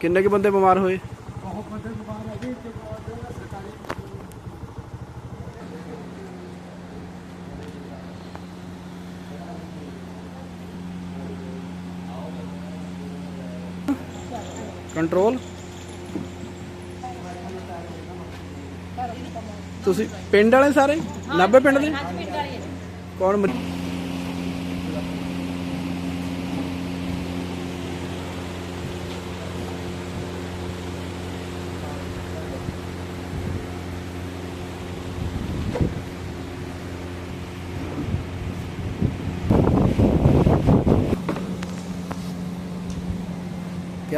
ਕਿੰਨੇ ਕੁ ਬੰਦੇ ਬਿਮਾਰ ਹੋਏ? ਬਹੁਤ ਬੰਦੇ ਬਿਮਾਰ ਹੈ ਜੀ ਤੇ ਬਹੁਤ ਸਰਕਾਰੀ ਕੰਟਰੋਲ? ਤੁਸੀਂ ਪਿੰਡ ਵਾਲੇ ਸਾਰੇ? 90 ਪਿੰਡ ਦੇ? ਕੌਣ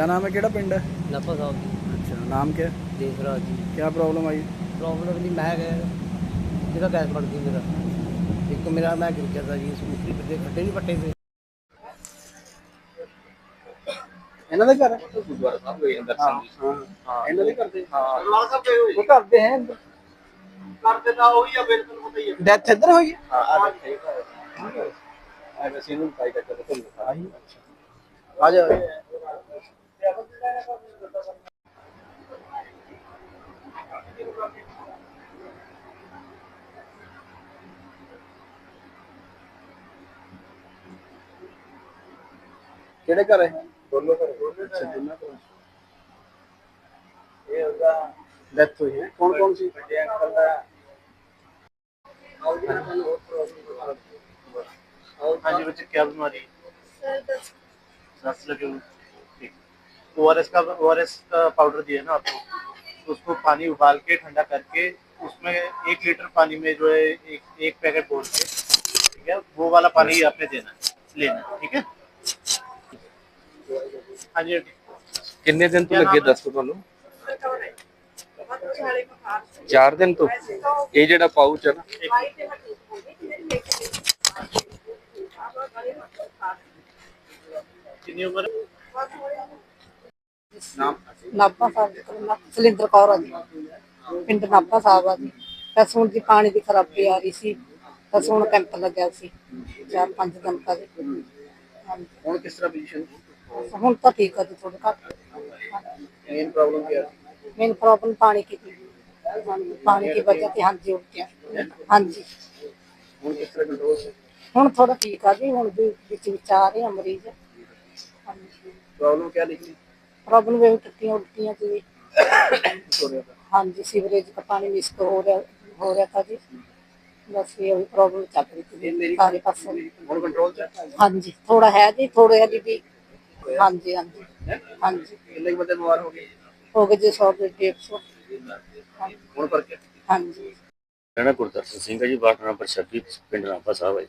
क्या नाम है केड़ा पिंड है ਨਪਾ ਸਾਹਿਬ ਜੀ अच्छा नाम क्या है ਦੇਖ ਰਹਾ ਜੀ क्या प्रॉब्लम आई ਪ੍ਰੋਬਲਮ ਨਹੀਂ ਮੈਂ ਗਿਆ ਜਿਹੜਾ ਗੈਸ ਬਣ ਗਈ ਮੇਰਾ ਇੱਕ ਮੇਰਾ ਮੈਂ ਗਿਰ ਗਿਆ ਤਾ ਜੀ ਸਕੂਟਰੀ ਪੱਟੇ ਖੱਡੇ ਨਹੀਂ ਪੱਟੇ ਤੇ ਇਹਨਾਂ ਦੇ ਘਰ ਗੁਰਦੁਆਰਾ ਸਾਹਿਬ ਹੋਏ ਅੰਦਰ ਹਾਂ ਸੰਗੀਤ ਹਾਂ ਇਹਨਾਂ ਦੇ ਕਰਦੇ ਹਾਂ ਲਾਲ ਸਾਹਿਬ ਗਏ ਹੋਏ ਉਹ ਕਰਦੇ ਹੈ ਕਰਦੇ ਤਾਂ ਉਹੀ ਆ ਫਿਰ ਤੁਹਾਨੂੰ ਪਤਾ ਹੀ ਹੈ ਡੈਥ ਇੱਧਰ ਹੋਈ ਹੈ ਹਾਂ ਆ ਦੇਖੇ ਆ ਵੈਸੇ ਇਹਨੂੰ ਕਾਈ ਕਰਕੇ ਤਾਂ ਤੁਹਾਨੂੰ ਆਹੀ ਆ ਜਾ ਕਿਹੜੇ ਘਰ ਹੈ? ਦੋਨੋਂ ਘਰ ਦੋਨੋਂ ਘਰ ਇਹ ਉਹਦਾ ਡੈਥ ਹੋਈ ਕੌਣ ਕੌਣ ਸੀ? ਵੱਡੇ ਅੰਕਲ ਦਾ। ਹਾਂਜੀ ਬੱਚੇ ਕੀ ਬਿਮਾਰੀ? ਸਰ ਦਸ। ਲਗੇ ਹੋਏ ओ का ओ का पाउडर दिया ना आपको तो उसको पानी उबाल के ठंडा करके उसमें एक लीटर पानी में जो है एक एक पैकेट बोल के ठीक है वो वाला पानी ही आपने देना है लेना है, ठीक है हाँ जी आंटी। ਕਿੰਨੇ ਦਿਨ ਤੋਂ ਲੱਗੇ ਦੱਸੋ ਤੁਹਾਨੂੰ 4 ਦਿਨ ਤੋਂ ਇਹ ਜਿਹੜਾ ਪਾਊਚ ਹੈ ਨਾ कितनी उम्र है? ਨਾਮ ਨਾਭਾ ਸਾਹਿਬ ਦੇ ਕੋਲ ਸਲਿੰਦਰ ਕੌਰ ਆ ਜੀ। ਪਿੰਡ ਨਾਭਾ ਸਾਹਿਬ ਆ ਜੀ। ਫਸੂਣ ਦੀ ਪਾਣੀ ਦੀ ਖਰਾਬੀ ਆ ਰਹੀ ਸੀ। ਫਸੂਣ ਕੈਂਪ ਲੱਗਿਆ ਸੀ। ਚਾਰ ਪੰਜ ਦਿਨ ਤੱਕ। ਹਾਂਜੀ। ਹੁਣ ਕਿਸ ਤਰ੍ਹਾਂ ਪੋਜੀਸ਼ਨ ਹੁਣ ਤਾਂ ਠੀਕ ਆ ਜੀ ਥੋੜਾ ਘੱਟ। ਮੇਨ ਪ੍ਰੋਬਲਮ ਕੀ ਹੈ ਮੇਨ ਪ੍ਰੋਬਲਮ ਪਾਣੀ ਕੀ ਥੀ ਪਾਣੀ ਦੀ ਵਜ੍ਹਾ ਤੇ ਹਾਂਜੀ ਉਲਟੀਆਂ ਹਾਂਜੀ। ਹੁਣ ਕਿਸ ਤਰ੍ਹਾਂ ਕੰਟਰੋਲ ਹੈ ਹੁਣ ਥੋੜਾ ਠੀਕ ਆ ਜੀ ਹੁਣ ਵੀ ਵਿੱਚ ਵਿੱਚ ਆ ਰਹੇ ਆ ਮਰੀਜ਼। ਹਾਂਜੀ। ਪ੍ਰੋਬਲਮ ਕੀ ਨਿਕਲੀ ਪ੍ਰੋਬਲਮ ਇਹ ਟੱਟੀਆਂ ਉਲਟੀਆਂ ਜੀ ਹੋ ਹਾਂਜੀ ਸੀਵਰੇਜ ਦਾ ਪਾਣੀ ਮਿਸ ਹੋ ਰਿਹਾ ਹੋ ਰਿਹਾ ਤਾਂ ਜੀ। ਬਸ ਇਹ ਵੀ ਪ੍ਰੋਬਲਮ ਚੱਲ ਰਹੀ ਸੀ। ਸਾਰੇ ਪਾਸੇ। ਹੁਣ ਕੰਟਰੋਲ ਚ ਹੈ? ਹਾਂਜੀ ਥੋੜਾ ਹੈ ਜੀ ਥੋੜੇ ਹੈ ਜੀ ਹਾਂਜੀ ਹਾਂਜੀ। ਹਾਂਜੀ। ਕਿੰਨੇ ਬੰਦੇ ਬਿਮਾਰ ਹੋ ਗਏ? ਹੋ ਗਏ ਜੀ 100 ਦੇ 150 ਹੁਣ ਪਰ ਕੀ ਹਾਂਜੀ। ਨਾਂ ਗੁਰਦਰਸ਼ਨ ਸਿੰਘ ਹੈ ਜੀ ਵਾਰਡ ਨੰਬਰ 26 ਪਿੰਡ ਰਾਮਪਾ ਸਾਹਿਬ ਹੈ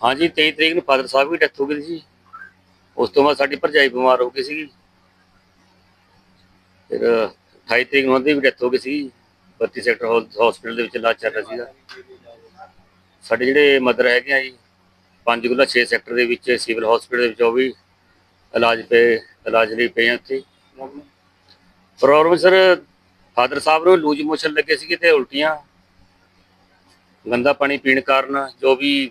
ਹਾਂਜੀ 23 ਤਰੀਕ ਨੂੰ ਫਾਦਰ ਸਾਹਿਬ ਦੀ ਡੈਥ ਹੋ ਗਈ ਸੀ। ਉਸ ਤੋਂ ਬਾਅਦ ਸਾਡੀ ਭਰਜਾਈ ਬਿਮਾਰ ਹੋ ਗਈ ਸੀ ਫਿਰ 28 ਤਰੀਕ ਨੂੰ ਵੀ ਡੈਥ ਹੋ ਗਈ ਸੀ ਬੱਤੀ ਸੈਕਟਰ ਹਸਪੀਟਲ ਦੇ ਵਿੱਚ ਇਲਾਜ ਚੱਲ ਰਿਹਾ ਸੀਗਾ। ਸਾਡੇ ਜਿਹੜੇ ਮਦਰ ਹੈਗੇ ਆ ਜੀ ਪੰਜ ਗੁਲਾ 6 ਸੈਕਟਰ ਦੇ ਵਿੱਚ ਸਿਵਲ ਹਸਪੀਟਲ ਦੇ ਵਿੱਚ ਉਹ ਵੀ ਇਲਾਜ ਤੇ ਇਲਾਜ ਲਈ ਪਏ ਉੱਥੇ। ਪ੍ਰੋਫੈਸਰ ਫਾਦਰ ਸਾਹਿਬ ਨੂੰ ਲੂਜ ਮੋਸ਼ਨ ਲੱਗੇ ਸੀ ਤੇ ਉਲਟੀਆਂ। ਗੰਦਾ ਪਾਣੀ ਪੀਣ ਕਾਰਨ ਜੋ ਵੀ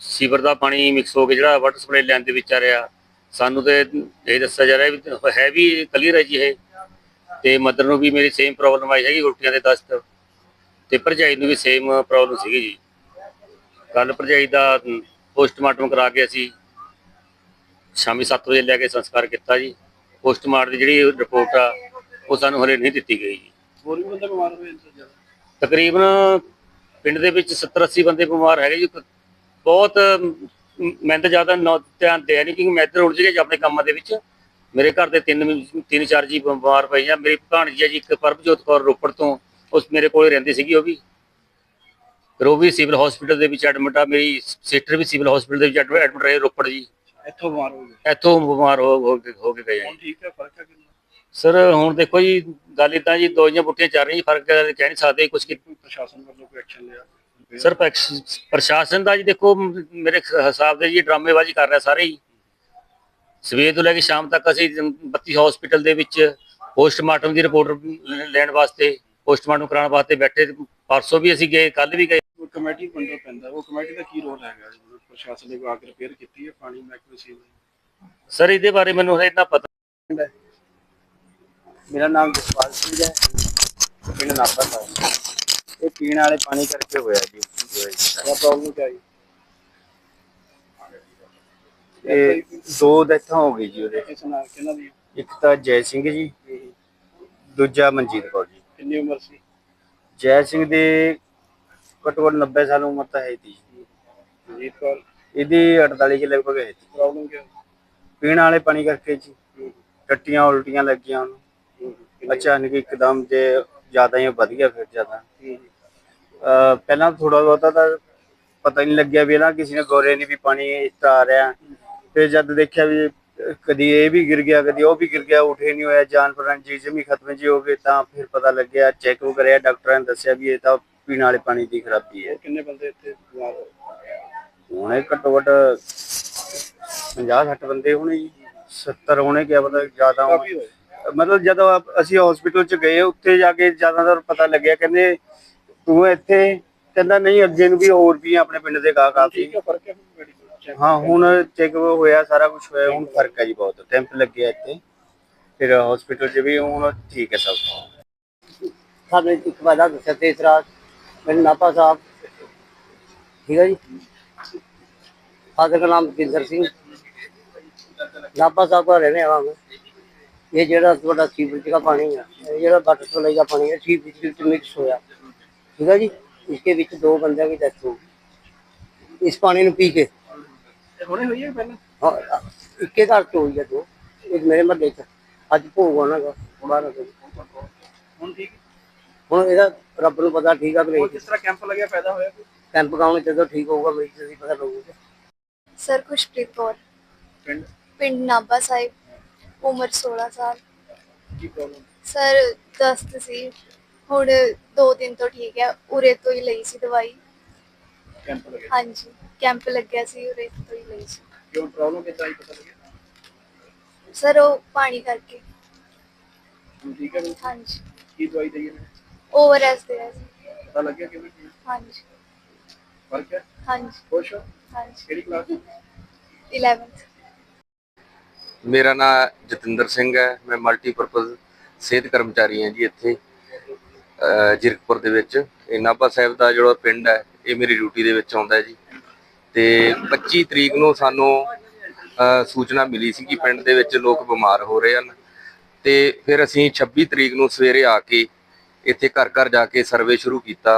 ਸੀਵਰ ਦਾ ਪਾਣੀ ਮਿਕਸ ਹੋ ਕੇ ਜਿਹੜਾ ਵਾਟਰ ਸਪਲਾਈ ਲਾਈਨ ਦੇ ਵਿੱਚ ਆ ਰਿਹਾ ਸਾਨੂੰ ਤੇ ਇਹ ਦੱਸਿਆ ਜਾ ਰਿਹਾ ਵੀ ਹੈ ਵੀ ਕਲੀਅਰ ਹੈ ਜੀ ਇਹ। ਤੇ ਮਦਰ ਨੂੰ ਵੀ ਮੇਰੀ ਸੇਮ ਪ੍ਰੋਬਲਮ ਆਈ ਹੈਗੀ ਉਲਟੀਆਂ ਦੇ ਦਸਤ ਤੇ ਭਰਜਾਈ ਨੂੰ ਵੀ ਸੇਮ ਪ੍ਰੋਬਲਮ ਸੀਗੀ ਜੀ। ਕੱਲ ਭਰਜਾਈ ਦਾ ਪੋਸਟਮਾਰਟਮ ਕਰਾ ਕੇ ਅਸੀਂ ਸ਼ਾਮੀ 7 ਵਜੇ ਲੈ ਕੇ ਸੰਸਕਾਰ ਕੀਤਾ ਜੀ। ਪੋਸਟਮਾਰਟਮ ਦੀ ਜਿਹੜੀ ਰਿਪੋਰਟ ਆ ਉਹ ਸਾਨੂੰ ਹਲੇ ਨਹੀਂ ਦਿੱਤੀ ਗਈ ਜੀ। ਹੋਰ ਵੀ ਬੰਦੇ ਬਿਮਾਰ ਜ਼ਿਆਦਾ? ਤਕਰੀਬਨ ਪਿੰਡ ਦੇ ਵਿੱਚ 70 80 ਬੰਦੇ ਬਿਮਾਰ ਹੈਗੇ ਜੀ। ਬਹੁਤ ਮ, ਤਾਂ ਜ਼ਿਆਦਾ ਧਿਆਨ ਦੇ ਨਹੀਂ ਕਿਉਂਕਿ ਮੈਂ ਇੱਧਰ ਉਲਝ ਗਿਆ ਆਪਣੇ ਕੰਮਾਂ ਦੇ ਵਿੱਚ। ਮੇਰੇ ਘਰ ਦੇ ਤਿੰਨ ਤਿੰਨ ਚਾਰ ਜੀ ਬਿਮਾਰ ਪਏ ਆ। ਮੇਰੀ ਭਾਣਜੀ ਜੀ ਇੱਕ ਪਰਮਜੋਤ ਕੌਰ ਰੋਪੜ ਤੋਂ ਉਸ ਮੇਰੇ ਕੋਲੇ ਰਹਿੰਦੀ ਸੀਗੀ ਉਹ ਵੀ। ਫਿਰ ਉਹ ਵੀ ਸਿਵਲ ਹਸਪੀਟਲ ਦੇ ਵਿੱਚ ਐਡਮਿਟ ਆ। ਮੇਰੀ ਸਿਸਟਰ ਵੀ ਸਿਵਲ ਹਸਪੀਟਲ ਦੇ ਵਿੱਚ ਐਡਮਿਟ ਰਹੇ ਰੋਪੜ ਜੀ। ਇੱਥੋਂ ਬਿਮਾਰ ਹੋ ਗਏ? ਇੱਥੋਂ ਬਿਮਾਰ ਹੋ ਹੋ ਕੇ ਕੇ ਗਏ ਹੁਣ ਠੀਕ ਹੈ ਫ਼ਰਕ ਹੈ ਕਿੰਨਾ? ਸਰ ਹੁਣ ਦੇਖੋ ਜੀ ਗੱਲ ਇਦਾਂ ਜੀ ਦਵਾਈਆਂ ਬੁੱਟੀਆਂ ਚੱਲ ਰਹੀਆਂ ਜੀ, ਫ਼ਰਕ ਕਹਿ ਨਹੀਂ ਸਕਦੇ ਕੁਝ ਕੋਈ ਪ੍ਰਸ਼ਾਸਨ ਐਕਸ਼ਨ ਲਿਆ ਸਰ ਪੈਕਸ- ਪ੍ਰਸ਼ਾਸਨ ਦਾ ਜੀ ਦੇਖੋ ਮ- ਮੇਰੇ ਖ- ਹਿਸਾਬ ਦੇ ਜੀ ਡਰਾਮੇਬਾਜ਼ੀ ਕਰ ਰਿਹਾ ਸਾਰੇ ਹੀ। ਸਵੇਰ ਤੋਂ ਲੈ ਕੇ ਸ਼ਾਮ ਤੱਕ ਅਸੀਂ 32 ਹਸਪੀਟਲ ਦੇ ਵਿੱਚ ਪੋਸਟਮਾਰਟਮ ਦੀ ਰਿਪੋਰਟ ਲੈਣ ਵਾਸਤੇ ਪੋਸਟਮਾਰਟਮ ਕਰਾਉਣ ਵਾਸਤੇ ਬੈਠੇ। ਪਰਸੋਂ ਵੀ ਅਸੀਂ ਗਏ ਕੱਲ ਵੀ ਗਏ। ਉਹ ਕਮੇਟੀ ਪਿੰਡੋਂ ਪੈਂਦਾ। ਉਹ ਕਮੇਟੀ ਦਾ ਕੀ ਰੋਲ ਹੈਗਾ? ਜੀ ਪ੍ਰਸ਼ਾਸਨ ਨੇ ਕੋਈ ਆ ਕੇ ਰਿਪੇਅਰ ਕੀਤੀ ਹੈ ਪਾਣੀ ਮਹਿਕਮੇ ਸੀ ਸਰ ਇਹਦੇ ਬਾਰੇ ਮੈਨੂੰ ਹਜੇ ਇੰਨਾ ਪਤਾ ਮੇਰਾ ਨਾਮ ਜਸਪਾਲ ਸਿੰਘ ਹੈ। ਪਿੰਡ ਨਾਪਾ ਸਾਹਿਬ। ਇਹ ਪੀਣ ਵਾਲੇ ਪਾਣੀ ਕਰਕੇ ਹੋਇਆ ਜੀ। ਇਹ ਪ੍ਰੋਬਲਮ ਕੀ ਆਈ। ਇਹ ਦੋ ਡੈਥਾਂ ਹੋ ਗਈ ਜੀ ਉਹਦੇ। ਕਿਸ ਨਾਲ ਕਿਹਨਾਂ ਦੀ ਇੱਕ ਤਾਂ ਜੈ ਸਿੰਘ ਜੀ ਦੂਜਾ ਮਨਜੀਤ ਕੌਰ ਜੀ। ਕਿੰਨੀ ਉਮਰ ਸੀ? ਜੈ ਸਿੰਘ ਦੇ ਘੱਟੋ ਘੱਟ 90 ਸਾਲ ਉਮਰ ਤਾਂ ਹੈ ਜੀ। ਜੀਤ ਕੌਰ? ਇਹਦੀ 48 ਦੇ ਲਗਭਗ ਹੈ ਪ੍ਰੋਬਲਮ ਕੀ ਪੀਣ ਵਾਲੇ ਪਾਣੀ ਕਰਕੇ ਜੀ। ਟੱਟੀਆਂ ਉਲਟੀਆਂ ਲੱਗੀਆਂ ਉਹਨੂੰ। ਅਚਾਨਕ ਇੱਕਦਮ ਜੇ ਜ਼ਿਆਦਾ ਹੀ ਵਧ ਗਿਆ ਫਿਰ ਜ਼ਿਆਦਾ। ਪਹਿਲਾਂ ਥੋੜਾ ਬਹੁਤਾ ਤਾਂ ਪਤਾ ਹੀ ਨਹੀਂ ਲੱਗਿਆ ਵੀ ਨਾ ਕਿਸੇ ਨੇ ਗੋਰੇ ਨੇ ਵੀ ਪਾਣੀ ਇਸ ਤਰ੍ਹਾਂ ਆ ਰਿਹਾ। ਫਿਰ ਜਦ ਦੇਖਿਆ ਵੀ ਕਦੀ ਇਹ ਵੀ ਗਿਰ ਗਿਆ ਕਦੀ ਉਹ ਵੀ ਗਿਰ ਗਿਆ ਉਠੇ ਨਹੀਂ ਹੋਇਆ ਜਾਨ ਪ੍ਰਾਣ ਜੀ ਜਮੀ ਖਤਮ ਜੀ ਹੋ ਗਏ ਤਾਂ ਫਿਰ ਪਤਾ ਲੱਗਿਆ ਚੈੱਕ ਕਰਿਆ ਡਾਕਟਰਾਂ ਨੇ ਦੱਸਿਆ ਵੀ ਇਹ ਤਾਂ ਪੀਣ ਵਾਲੇ ਪਾਣੀ ਦੀ ਖਰਾਬੀ ਹੈ। ਕਿੰਨੇ ਬੰਦੇ ਇੱਥੇ ਬਿਮਾਰ ਹੋਏ? ਹੁਣੇ ਘੱਟੋ ਘੱਟ 50 60 ਬੰਦੇ ਹੋਣੇ ਜੀ 70 ਹੋਣੇ ਕਿਆ ਪਤਾ ਜ਼ਿਆਦਾ ਹੋਣ। ਮਤਲਬ ਜਦੋਂ ਅਸੀਂ ਹਸਪੀਟਲ ਚ ਗਏ ਉੱਥੇ ਜਾ ਕੇ ਜ਼ਿਆਦਾਤਰ ਪਤਾ ਲੱਗਿਆ ਕਹਿੰਦੇ ਤੂੰ ਇੱਥੇ ਕਹਿੰਦਾ ਨਹੀਂ ਅੱਗੇ ਨੂੰ ਵੀ ਹੋਰ ਵੀ ਆ ਆਪਣੇ ਪਿੰਡ ਦੇ ਗਾ ਕਾਫੀ ਠੀਕ ਹੈ ਫ਼ਰਕ ਹੈ ਮੈਡੀਕਲ ਹਾਂ ਹੁਣ ਚੈੱਕ ਹੋਇਆ ਸਾਰਾ ਕੁਝ ਹੋਇਆ ਹੁਣ ਫ਼ਰਕ ਹੈ ਜੀ ਬਹੁਤ। ਕੈਂਪ ਲੱਗਿਆ ਇੱਥੇ। ਫਿਰ ਹਸਪੀਟਲ ਚ ਵੀ ਹੁਣ ਠੀਕ ਹੈ ਸਭ। ਸਾਨੂੰ ਇੱਕ ਵਾਦਾ ਦੱਸਿਆ ਤੀਸਰਾ ਮੇਰੇ ਨਾਪਾ ਸਾਹਿਬ। ਠੀਕ ਹੈ ਜੀ? ਫਾਦਰ ਦਾ ਨਾਮ ਜਿੰਦਰ ਸਿੰਘ। ਨਾਪਾ ਸਾਹਿਬ ਦਾ ਰਹਿਣੇ ਮੈਂ ਇਹ ਜਿਹੜਾ ਤੁਹਾਡਾ ਸੀਵਰੇਜ ਦਾ ਪਾਣੀ ਹੈ ਇਹ ਜਿਹੜਾ ਵਾਟਰ ਸਪਲਾਈ ਦਾ ਪਾਣੀ ਹੈ ਸੀਵਰੇਜ ਵਿੱਚ ਮਿਕਸ ਹੋਇਆ। ਠੀਕ ਹੈ ਜੀ? ਇਸਕੇ ਵਿੱਚ ਦੋ ਬੰਦਿਆਂ ਦੀ ਡੈਥ ਹੋ ਗਈ। ਇਸ ਪਾਣੀ ਨੂੰ ਪੀ ਕੇ। ਹੁਣੇ ਹੋਈ ਹੈ ਪਹਿਲਾਂ? ਹਾਂ, ਇੱਕੇ ਘਰ ਚ ਹੋਈ ਹੈ ਦੋ। ਇੱਕ ਮੇਰੇ ਮਹੱਲੇ ਚ। ਅੱਜ ਭੋਗ ਹੋਣਾ ਗਾ ਬਾਰਾਂ ਵਜੇ ਹੁਣ ਠੀਕ? ਹੁਣ ਇਹਦਾ ਰੱਬ ਨੂੰ ਪਤਾ ਠੀਕ ਆ ਕਿ ਨਹੀਂ ਜਿਸ ਤਰ੍ਹਾਂ ਕੈਂਪ ਲੱਗਿਆ ਪੈਦਾ ਹੋਇਆ ਕੋਈ? ਕੈਂਪ ਗਾਉਣ ਜਦੋਂ ਠੀਕ ਹੋਊਗਾ ਮਰੀਜ਼ ਦੀ ਪਤਾ ਲੱਗੂਗਾ। ਸਰ ਖੁਸ਼ਪ੍ਰੀਤ ਕੌਰ। ਪਿੰਡ? ਪਿੰਡ ਨਾਭਾ ਸਾਹਿਬ ਉਮਰ 16 ਸਾਲ। ਕੀ ਪ੍ਰੋਬਲਮ ਸਰ ਦਸਤ ਸੀ। ਹੁਣ ਦੋ ਦਿਨ ਤੋਂ ਠੀਕ ਹੈ ਉਰੇ ਤੋਂ ਹੀ ਲਈ ਸੀ ਦਵਾਈ। ਕੈਂਪ ਲੱਗਿਆ ਹਾਂਜੀ ਕੈਂਪ ਲੱਗਿਆ ਸੀ ਉਰੇ ਤੋਂ ਹੀ ਲਈ ਸੀ। ਕਿਉਂ ਪ੍ਰੋਬਲਮ ਕਿੱਦਾਂ ਆਈ ਪਤਾ ਲੱਗਿਆ? ਸਰ ਉਹ ਪਾਣੀ ਕਰਕੇ। ਹੁਣ ਠੀਕ ਹੈ ਬਿਲਕੁਲ? ਹਾਂਜੀ। ਕੀ ਦਵਾਈ ਦਈਏ ਨੇ ਓਵਰਐਸ ਦੇ ਰਿਹਾ ਸੀ ਪਤਾ ਲੱਗਿਆ ਕਿਵੇਂ? ਕੀ ਹਾਂਜੀ। ਫ਼ਰਕ ਹੈ? ਹਾਂਜੀ। ਖੁਸ਼ ਹੋ? ਹਾਂਜੀ। ਕਿਹੜੀ ਕਲਾਸ 11th ਮੇਰਾ ਨਾਮ ਜਤਿੰਦਰ ਸਿੰਘ ਹੈ। ਮੈਂ ਮਲਟੀਪਰਪਸ ਸਿਹਤ ਕਰਮਚਾਰੀ ਹਾਂ ਜੀ ਇੱਥੇ। ਅਹ ਜੀਰਕਪੁਰ ਦੇ ਵਿੱਚ, ਇਹ ਨਾਭਾ ਸਾਹਿਬ ਦਾ ਜਿਹੜਾ ਪਿੰਡ ਹੈ, ਇਹ ਮੇਰੀ ਡਿਊਟੀ ਦੇ ਵਿੱਚ ਆਉਂਦਾ ਜੀ। ਤੇ 25 ਤਰੀਕ ਨੂੰ ਸਾਨੂੰ ਸੂਚਨਾ ਮਿਲੀ ਸੀ ਕਿ ਪਿੰਡ ਦੇ ਵਿੱਚ ਲੋਕ ਬਿਮਾਰ ਹੋ ਰਹੇ ਹਨ। ਤੇ ਫਿਰ ਅਸੀਂ 26 ਤਰੀਕ ਨੂੰ ਸਵੇਰੇ ਆ ਕੇ ਇੱਥੇ ਘਰ ਘਰ ਜਾ ਕੇ ਸਰਵੇ ਸ਼ੁਰੂ ਕੀਤਾ।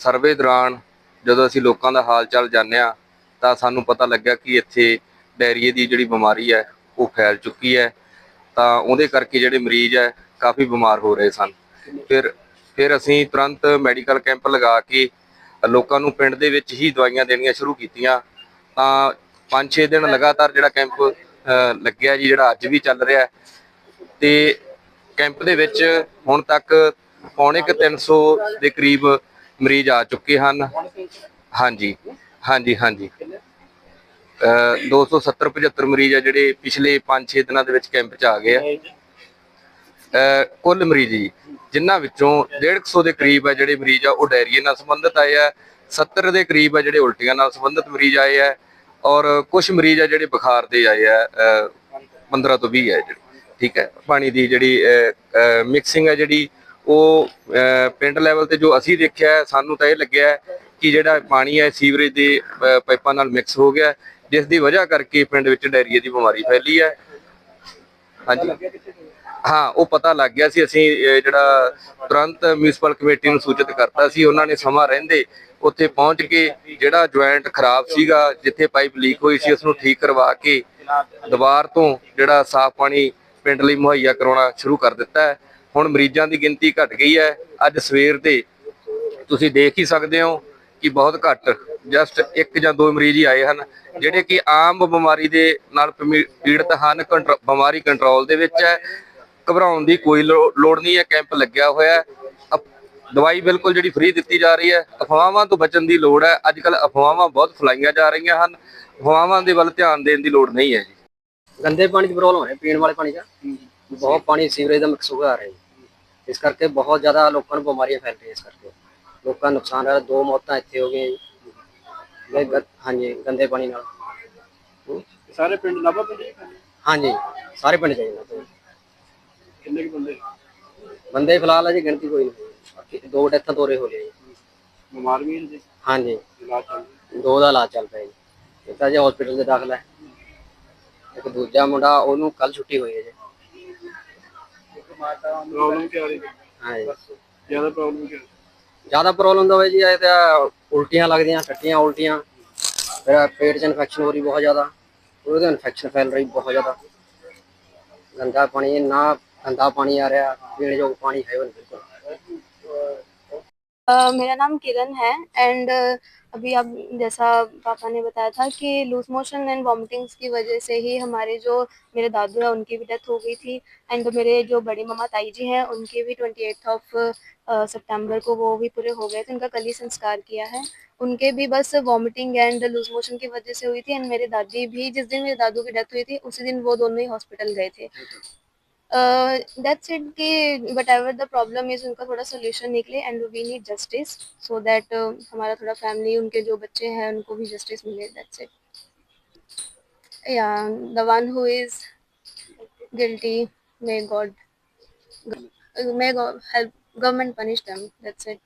ਸਰਵੇ ਦੌਰਾਨ ਜਦੋਂ ਅਸੀਂ ਲੋਕਾਂ ਦਾ ਹਾਲ ਚਾਲ ਜਾਣਿਆ, ਤਾਂ ਸਾਨੂੰ ਪਤਾ ਲੱਗਿਆ ਕਿ ਇੱਥੇ ਡਾਇਰੀਏ ਦੀ ਜਿਹੜੀ ਬਿਮਾਰੀ ਹੈ, ਉਹ ਫੈਲ ਚੁੱਕੀ ਹੈ। ਤਾਂ ਉਹਦੇ ਕਰਕੇ ਜਿਹੜੇ ਮਰੀਜ਼ ਹੈ, ਕਾਫੀ ਬਿਮਾਰ ਹੋ ਰਹੇ ਸਨ। ਫਿਰ ਫਿਰ ਅਸੀਂ ਤੁਰੰਤ ਮੈਡੀਕਲ ਕੈਂਪ ਲਗਾ ਕੇ ਲੋਕਾਂ ਨੂੰ ਪਿੰਡ ਦੇ ਵਿੱਚ ਹੀ ਦਵਾਈਆਂ ਦੇਣੀਆਂ ਸ਼ੁਰੂ ਕੀਤੀਆਂ। ਤਾਂ 5-6 ਦਿਨ ਲਗਾਤਾਰ ਜਿਹੜਾ ਕੈਂਪ ਲੱਗਿਆ ਜੀ, ਜਿਹੜਾ ਅੱਜ ਵੀ ਚੱਲ ਰਿਹਾ ਹੈ। ਤੇ ਕੈਂਪ ਦੇ ਵਿੱਚ ਹੁਣ ਤੱਕ ਪੌਣੇ ਕੁ 300 ਦੇ ਕਰੀਬ ਮਰੀਜ਼ ਆ ਚੁੱਕੇ ਹਨ। ਹਾਂਜੀ ਹਾਂਜੀ ਹਾਂਜੀ। ਅਹ 270 75 ਮਰੀਜ਼ ਆ ਜਿਹੜੇ ਪਿਛਲੇ 5-6 ਦਿਨਾਂ ਦੇ ਵਿੱਚ ਕੈਂਪ 'ਚ ਆ ਗਏ ਆ। ਕੁੱਲ ਮਰੀਜ਼ ਜੀ। ਜਿਨ੍ਹਾਂ ਵਿੱਚੋਂ 150 ਦੇ ਕਰੀਬ ਹੈ ਜਿਹੜੇ ਮਰੀਜ਼ ਆ, ਉਹ ਡਾਇਰੀਆ ਨਾਲ ਸੰਬੰਧਿਤ ਆਏ ਆ 70 ਦੇ ਕਰੀਬ ਆ ਜਿਹੜੇ ਉਲਟੀਆਂ ਨਾਲ ਸੰਬੰਧਿਤ ਮਰੀਜ਼ ਆਏ ਆ, ਔਰ ਕੁਝ ਮਰੀਜ਼ ਆ ਜਿਹੜੇ ਬੁਖਾਰ ਦੇ ਆਏ ਆ, ਅਹ 15 ਤੋਂ 20 ਹੈ ਜਿਹੜੇ, ਠੀਕ ਹੈ, ਪਾਣੀ ਦੀ ਜਿਹੜੀ ਮਿਕਸਿੰਗ ਹੈ ਜਿਹੜੀ, ਉਹ ਪਿੰਡ ਲੈਵਲ ਤੇ ਜੋ ਅਸੀਂ ਦੇਖਿਆ ਸਾਨੂੰ ਤਾਂ ਇਹ ਲੱਗਿਆ ਕਿ ਜਿਹੜਾ ਪਾਣੀ ਹੈ, ਸੀਵਰੇਜ ਦੇ ਪਾਈਪਾਂ ਨਾਲ ਮਿਕਸ ਹੋ ਗਿਆ, ਜਿਸ ਦੀ ਵਜ੍ਹਾ ਕਰਕੇ ਪਿੰਡ ਵਿੱਚ ਡਾਇਰੀਆ ਦੀ ਬਿਮਾਰੀ ਫੈਲੀ ਹੈ। ਹਾਂਜੀ। ਹਾਂ, ਉਹ ਪਤਾ ਲੱਗ ਗਿਆ ਸੀ। ਅਸੀਂ ਇਹ ਜਿਹੜਾ ਤੁਰੰਤ ਮਿਊਨਿਸਪਲ ਕਮੇਟੀ ਨੂੰ ਸੂਚਿਤ ਕਰਤਾ ਸੀ, ਉਹਨਾਂ ਨੇ ਸਮਾਂ ਰਹਿੰਦੇ ਉੱਥੇ ਪਹੁੰਚ ਕੇ ਜਿਹੜਾ ਜੁਆਇੰਟ ਖਰਾਬ ਸੀਗਾ, ਜਿੱਥੇ ਪਾਈਪ ਲੀਕ ਹੋਈ ਸੀ ਉਸ ਨੂੰ ਠੀਕ ਕਰਵਾ ਕੇ ਦੀਵਾਰ ਤੋਂ ਜਿਹੜਾ ਸਾਫ਼ ਪਾਣੀ ਪਿੰਡ ਲਈ ਮੁਹੱਈਆ ਕਰਾਉਣਾ ਸ਼ੁਰੂ ਕਰ ਦਿੱਤਾ ਹੈ। ਹੁਣ ਮਰੀਜ਼ਾਂ ਦੀ ਗਿਣਤੀ ਘਟ ਗਈ ਹੈ। ਅੱਜ ਸਵੇਰ ਦੇ ਤੁਸੀਂ ਦੇਖ ਹੀ ਸਕਦੇ ਹੋ ਕਿ ਬਹੁਤ ਘੱਟ ਜਸਟ ਇੱਕ ਜਾਂ ਦੋ ਮਰੀਜ਼ ਹੀ ਆਏ ਹਨ, ਜਿਹੜੇ ਕਿ ਆਮ ਬਿਮਾਰੀ ਦੇ ਨਾਲ ਪੀੜਤ ਹਨ ਕੰਟਰੋ- ਬਿਮਾਰੀ ਕੰਟਰੋਲ ਦੇ ਵਿੱਚ ਹੈ। ਘਬਰਾਉਣ ਦੀ ਕੋਈ ਲੋੜ ਨਹੀਂ ਹੈ ਕੈਂਪ ਲੱਗਿਆ ਹੋਇਆ ਹੈ। ਦਵਾਈ ਬਿਲਕੁਲ ਜਿਹੜੀ ਫ੍ਰੀ ਦਿੱਤੀ ਜਾ ਰਹੀ ਹੈ। ਅਫਵਾਹਾਂ ਤੋਂ ਬਚਣ ਦੀ ਲੋੜ ਹੈ। ਅੱਜ ਕੱਲ ਅਫਵਾਹਾਂ ਬਹੁਤ ਫੈਲਾਈਆਂ ਜਾ ਰਹੀਆਂ ਹਨ। ਅਫਵਾਹਾਂ ਦੇ ਵੱਲ ਧਿਆਨ ਦੇਣ ਦੀ ਲੋੜ ਨਹੀਂ ਹੈ ਜੀ। ਗੰਦੇ ਪਾਣੀ ਦੀ ਪ੍ਰੋਬਲਮ ਹੈ ਪੀਣ ਵਾਲੇ ਪਾਣੀ ਦਾ ਬਹੁਤ ਪਾਣੀ ਸੀਵਰੇਜ ਦਾ ਮਿਕਸ ਹੋ ਕੇ ਆ ਰਿਹਾ ਹੈ ਇਸ ਕਰਕੇ ਬਹੁਤ ਜ਼ਿਆਦਾ ਲੋਕਾਂ ਨੂੰ ਬਿਮਾਰੀਆਂ ਫੈਲ ਰਹੀਆਂ ਇਸ ਕਰਕੇ। ਲੋਕਾਂ ਨੂੰ ਨੁਕਸਾਨ ਹੋਇਆ ਦੋ ਮੌਤਾਂ ਇੱਥੇ ਹੋ ਗਈਆਂ ਜੀ। ਇਹ ਗ- ਹਾਂਜੀ ਗੰਦੇ ਪਾਣੀ ਨਾਲ। ਸਾਰੇ ਪਿੰਡ ਨਾਭਾ ਪਿੰਡ? ਹੀ? ਹਾਂਜੀ ਸਾਰੇ ਪਿੰਡ ਚਾਹੀਦੇ ਕਿੰਨੇ ਕੁ ਬੰਦੇ? ਬੰਦੇ ਫਿਲਹਾਲ ਅਜੇ ਗਿਣਤੀ ਕੋਈ ਨਹੀਂ। ਦੋ ਡੈਥਾਂ ਤੋਰੇ ਹੋ ਗਏ ਜੀ। ਬਿਮਾਰ ਵੀ ਨੇ ਜੀ? ਹਾਂਜੀ। ਇਲਾਜ ਚੱਲ ਦੋ ਦਾ ਇਲਾਜ ਚੱਲ ਪਿਆ ਜੀ। ਇੱਕ ਤਾਂ ਜੇ ਹਸਪੀਟਲ 'ਚ ਦਾਖਲ ਹੈ। ਇੱਕ ਦੂਜਾ ਮੁੰਡਾ ਉਹਨੂੰ ਕੱਲ ਛੁੱਟੀ ਹੋਈ ਹੈ ਜੀ। ਪ੍ਰੋਬਲਮ ਕੀ ਆ ਰਹੀ? ਹੈ ਹਾਂਜੀ ਜ਼ਿਆਦਾ ਪ੍ਰੋਬਲਮ ਕੀ ਜ਼ਿਆਦਾ ਪ੍ਰੋਬਲਮ ਤਾਂ ਹੋਈ ਜੀ ਇਹ ਤਾਂ ਉਲਟੀਆਂ ਲੱਗਦੀਆਂ ਟੱਟੀਆਂ ਉਲਟੀਆਂ। ਫਿਰ ਪੇਟ 'ਚ ਇਨਫੈਕਸ਼ਨ ਹੋ ਰਹੀ ਬਹੁਤ ਜ਼ਿਆਦਾ। ਉਹਦੇ ਇਨਫੈਕਸ਼ਨ ਫੈਲ ਰਹੀ ਬਹੁਤ ਜ਼ਿਆਦਾ। ਗੰਦਾ ਪਾਣੀ ਨਾ ठंडा पानी आ रहा पीने जो पानी है बिल्कुल। Uh, मेरा नाम किरण है एंड uh, अभी आप जैसा पापा ने बताया था कि लूज मोशन एंड वॉमिटिंग्स की वजह से ही हमारे जो मेरे दादू है उनकी भी डेथ हो गई थी एंड मेरे जो बड़ी मामा ताई जी हैं उनके भी ट्वेंटी एट्थ ऑफ़ सितंबर को वो भी पूरे हो गए थे उनका कल ही संस्कार किया है। उनके भी बस वॉमिटिंग एंड लूज मोशन की वजह से हुई थी एंड मेरे दादी भी जिस दिन मेरे दादू की डेथ हुई थी उसी दिन वो दोनों ही हॉस्पिटल गए थे। दैट्स इट कि whatever the problem is उनका थोड़ा सोल्यूशन निकले and we need justice so that हमारा थोड़ा फैमिली उनके जो बच्चे हैं, उनको भी जस्टिस मिले दैट्स इट या the one who is guilty may God may help government punish them that's it